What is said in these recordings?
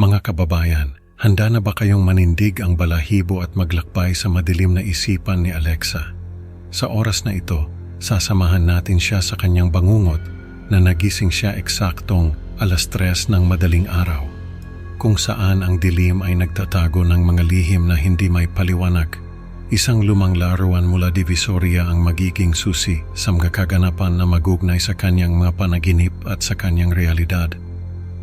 Mga kababayan, handa na ba kayong manindig ang balahibo at maglakbay sa madilim na isipan ni Alexa? Sa oras na ito, sasamahan natin siya sa kanyang bangungot na nagising siya eksaktong alas tres ng madaling araw, kung saan ang dilim ay nagtatago ng mga lihim na hindi may paliwanag. Isang lumang laruan mula Divisoria ang magiging susi sa mga kaganapan na magugnay sa kanyang mga panaginip at sa kanyang realidad.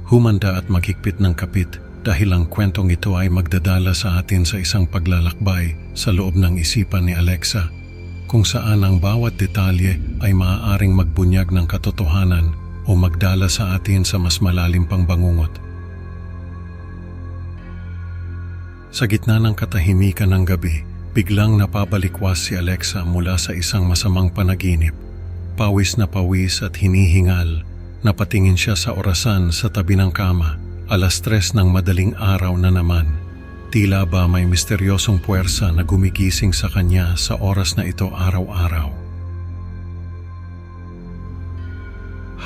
Humanda at maghigpit ng kapit dahil ang kwentong ito ay magdadala sa atin sa isang paglalakbay sa loob ng isipan ni Alexa kung saan ang bawat detalye ay maaaring magbunyag ng katotohanan o magdala sa atin sa mas malalim pang bangungot. Sa gitna ng katahimikan ng gabi, biglang napabalikwas si Alexa mula sa isang masamang panaginip. Pawis na pawis at hinihingal, napatingin siya sa orasan sa tabi ng kama, alas tres ng madaling araw na naman. Tila ba may misteryosong puwersa na gumigising sa kanya sa oras na ito araw-araw.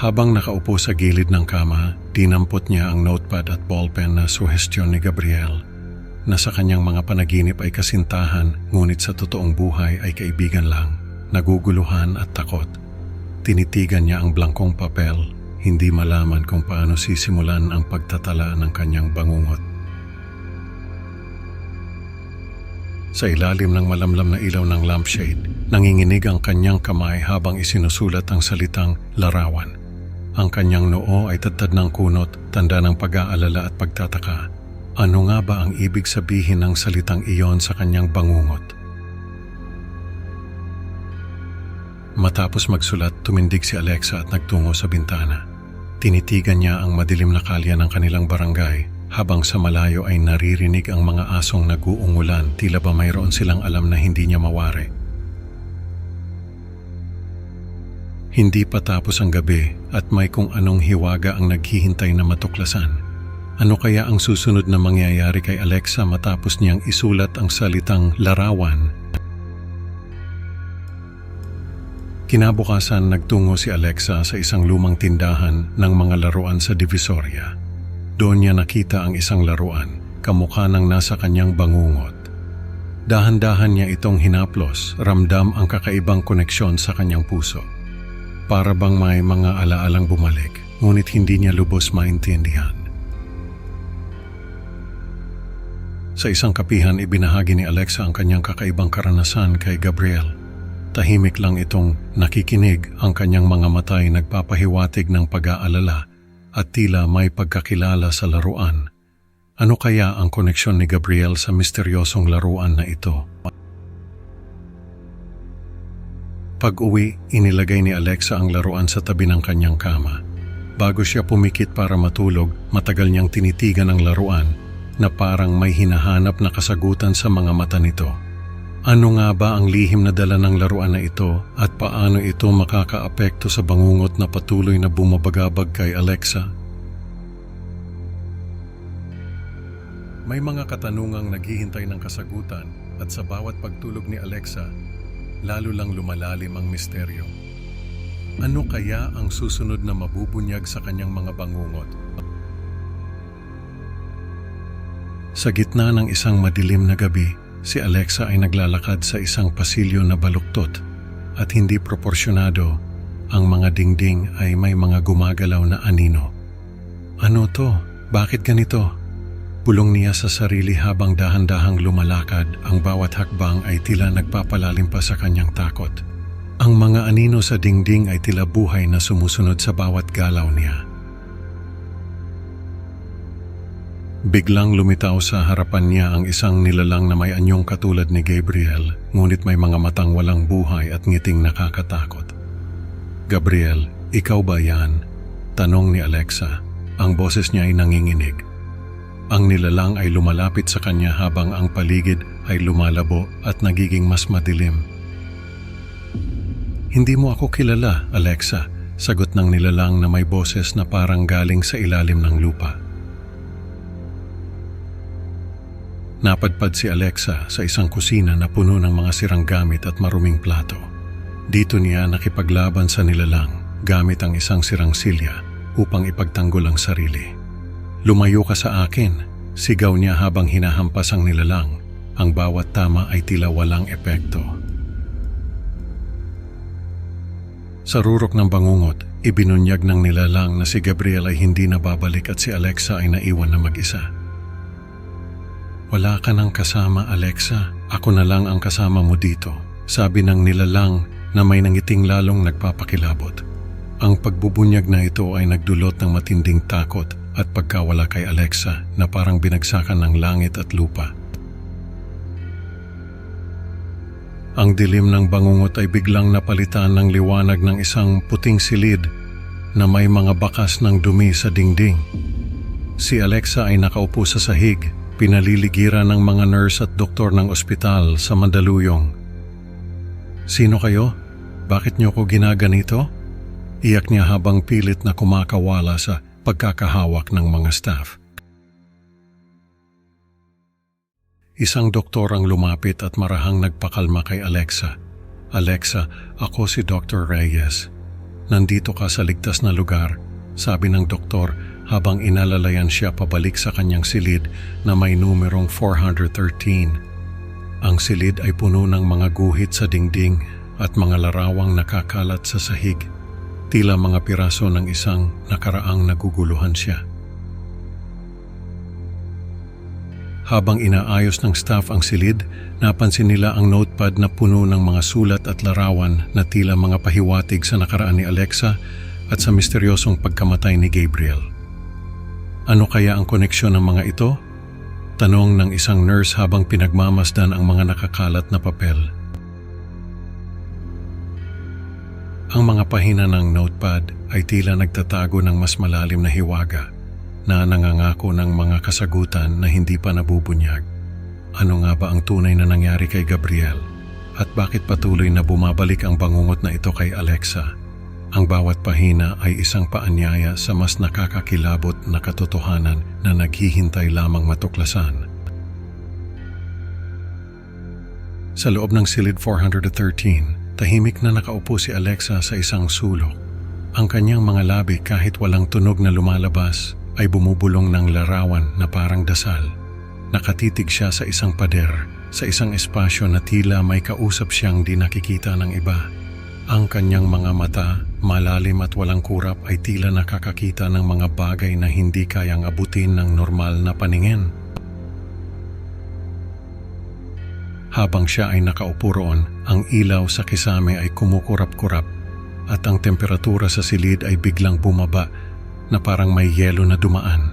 Habang nakaupo sa gilid ng kama, dinampot niya ang notepad at ballpen na suhestyon ni Gabriel na sa kanyang mga panaginip ay kasintahan ngunit sa totoong buhay ay kaibigan lang, naguguluhan at takot. Tinitigan niya ang blankong papel, hindi malaman kung paano sisimulan ang pagtatala ng kanyang bangungot. Sa ilalim ng malamlam na ilaw ng lampshade, nanginginig ang kanyang kamay habang isinusulat ang salitang larawan. Ang kanyang noo ay tatad ng kunot, tanda ng pag-aalala at pagtataka. Ano nga ba ang ibig sabihin ng salitang iyon sa kanyang bangungot? Matapos magsulat, tumindig si Alexa at nagtungo sa bintana. Tinitigan niya ang madilim na kalye ng kanilang barangay habang sa malayo ay naririnig ang mga asong nag-uungulan tila ba mayroon silang alam na hindi niya mawari. Hindi pa tapos ang gabi at may kung anong hiwaga ang naghihintay na matuklasan. Ano kaya ang susunod na mangyayari kay Alexa matapos niyang isulat ang salitang larawan? Kinabukasan nagtungo si Alexa sa isang lumang tindahan ng mga laruan sa Divisoria. Doon niya nakita ang isang laruan, kamukha ng nasa kanyang bangungot. Dahan-dahan niya itong hinaplos, ramdam ang kakaibang koneksyon sa kanyang puso. Para bang may mga alaalang bumalik, ngunit hindi niya lubos maintindihan. Sa isang kapihan, ibinahagi ni Alexa ang kanyang kakaibang karanasan kay Gabriel. Tahimik lang itong nakikinig ang kanyang mga matay nagpapahiwatig ng pag-aalala at tila may pagkakilala sa laruan. Ano kaya ang koneksyon ni Gabriel sa misteryosong laruan na ito? Pag-uwi, inilagay ni Alexa ang laruan sa tabi ng kanyang kama. Bago siya pumikit para matulog, matagal niyang tinitigan ang laruan na parang may hinahanap na kasagutan sa mga mata nito. Ano nga ba ang lihim na dala ng laruan na ito at paano ito makakaapekto sa bangungot na patuloy na bumabagabag kay Alexa? May mga katanungang naghihintay ng kasagutan at sa bawat pagtulog ni Alexa, lalo lang lumalalim ang misteryo. Ano kaya ang susunod na mabubunyag sa kanyang mga bangungot? Sa gitna ng isang madilim na gabi, si Alexa ay naglalakad sa isang pasilyo na baluktot at hindi proporsyonado. Ang mga dingding ay may mga gumagalaw na anino. Ano to? Bakit ganito? Bulong niya sa sarili habang dahan-dahang lumalakad, ang bawat hakbang ay tila nagpapalalim pa sa kanyang takot. Ang mga anino sa dingding ay tila buhay na sumusunod sa bawat galaw niya. Biglang lumitaw sa harapan niya ang isang nilalang na may anyong katulad ni Gabriel, ngunit may mga matang walang buhay at ngiting nakakatakot. Gabriel, ikaw ba yan? Tanong ni Alexa. Ang boses niya ay nanginginig. Ang nilalang ay lumalapit sa kanya habang ang paligid ay lumalabo at nagiging mas madilim. Hindi mo ako kilala, Alexa, sagot ng nilalang na may boses na parang galing sa ilalim ng lupa. Napadpad si Alexa sa isang kusina na puno ng mga sirang gamit at maruming plato. Dito niya nakipaglaban sa nilalang gamit ang isang sirang silya upang ipagtanggol ang sarili. Lumayo ka sa akin. Sigaw niya habang hinahampas ang nilalang. Ang bawat tama ay tila walang epekto. Sa rurok ng bangungot, ibinunyag ng nilalang na si Gabriel ay hindi na babalik at si Alexa ay naiwan na mag-isa. Wala ka nang kasama, Alexa. Ako na lang ang kasama mo dito. Sabi ng nilalang na may nangiting lalong nagpapakilabot. Ang pagbubunyag na ito ay nagdulot ng matinding takot at pagkawala kay Alexa na parang binagsakan ng langit at lupa. Ang dilim ng bangungot ay biglang napalitan ng liwanag ng isang puting silid na may mga bakas ng dumi sa dingding. Si Alexa ay nakaupo sa sahig, pinaliligiran ng mga nurse at doktor ng ospital sa Mandaluyong. Sino kayo? Bakit niyo ko ginaganito? Iyak niya habang pilit na kumakawala sa pagkakahawak ng mga staff. Isang doktor ang lumapit at marahang nagpakalma kay Alexa. Alexa, ako si Dr. Reyes. Nandito ka sa ligtas na lugar, sabi ng doktor habang inalalayan siya pabalik sa kanyang silid na may numerong 413. Ang silid ay puno ng mga guhit sa dingding at mga larawang nakakalat sa sahig. Tila mga piraso ng isang nakaraang naguguluhan siya. Habang inaayos ng staff ang silid, napansin nila ang notepad na puno ng mga sulat at larawan na tila mga pahiwatig sa nakaraan ni Alexa at sa misteryosong pagkamatay ni Gabriel. Ano kaya ang koneksyon ng mga ito? Tanong ng isang nurse habang pinagmamasdan ang mga nakakalat na papel. Ang mga pahina ng notepad ay tila nagtatago ng mas malalim na hiwaga na nangangako ng mga kasagutan na hindi pa nabubunyag. Ano nga ba ang tunay na nangyari kay Gabriel? At bakit patuloy na bumabalik ang bangungot na ito kay Alexa? Ang bawat pahina ay isang paanyaya sa mas nakakakilabot na katotohanan na naghihintay lamang matuklasan. Sa loob ng silid 413, tahimik na nakaupo si Alexa sa isang sulok. Ang kanyang mga labi kahit walang tunog na lumalabas ay bumubulong ng larawan na parang dasal. Nakatitig siya sa isang pader, sa isang espasyo na tila may kausap siyang di nakikita ng iba. Ang kanyang mga mata, malalim at walang kurap ay tila nakakakita ng mga bagay na hindi kayang abutin ng normal na paningin. Habang siya ay nakaupo roon, ang ilaw sa kisame ay kumukurap-kurap at ang temperatura sa silid ay biglang bumaba na parang may yelo na dumaan.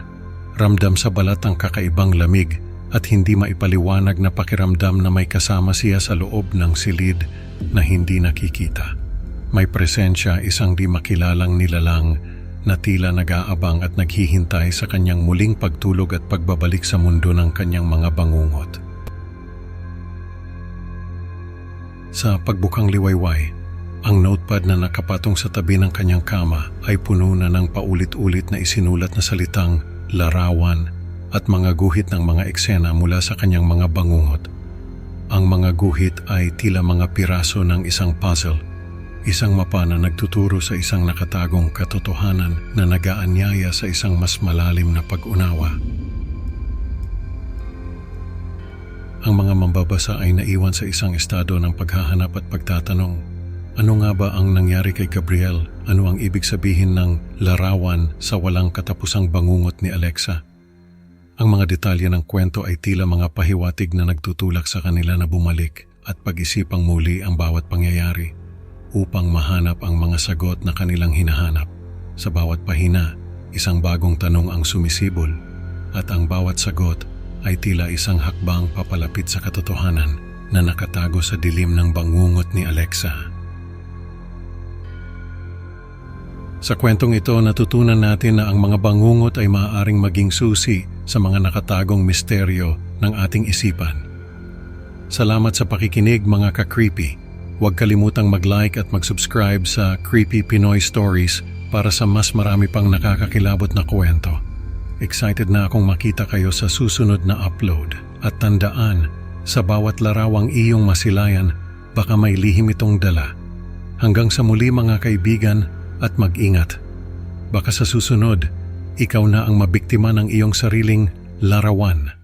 Ramdam sa balat ang kakaibang lamig at hindi maipaliwanag na pakiramdam na may kasama siya sa loob ng silid na hindi nakikita. May presensya isang di makilalang nilalang na tila nag-aabang at naghihintay sa kanyang muling pagtulog at pagbabalik sa mundo ng kanyang mga bangungot. Sa pagbukang liwayway, ang notepad na nakapatong sa tabi ng kanyang kama ay puno na ng paulit-ulit na isinulat na salitang larawan at mga guhit ng mga eksena mula sa kanyang mga bangungot. Ang mga guhit ay tila mga piraso ng isang puzzle, isang mapa na nagtuturo sa isang nakatagong katotohanan na nagaanyaya sa isang mas malalim na pag-unawa. Ang mga mambabasa ay naiwan sa isang estado ng paghahanap at pagtatanong ano nga ba ang nangyari kay Gabriel? Ano ang ibig sabihin ng larawan sa walang katapusang bangungot ni Alexa? Ang mga detalye ng kwento ay tila mga pahiwatig na nagtutulak sa kanila na bumalik at pag-isipang muli ang bawat pangyayari upang mahanap ang mga sagot na kanilang hinahanap. Sa bawat pahina, isang bagong tanong ang sumisibol at ang bawat sagot ay tila isang hakbang papalapit sa katotohanan na nakatago sa dilim ng bangungot ni Alexa. Sa kwentong ito, natutunan natin na ang mga bangungot ay maaaring maging susi sa mga nakatagong misteryo ng ating isipan. Salamat sa pakikinig mga ka-creepy. Huwag kalimutang mag-like at mag-subscribe sa Creepy Pinoy Stories para sa mas marami pang nakakakilabot na kwento. Excited na akong makita kayo sa susunod na upload. At tandaan, sa bawat larawang iyong masilayan, baka may lihim itong dala. Hanggang sa muli mga kaibigan, at mag-ingat. Baka sa susunod, ikaw na ang mabiktima ng iyong sariling larawan.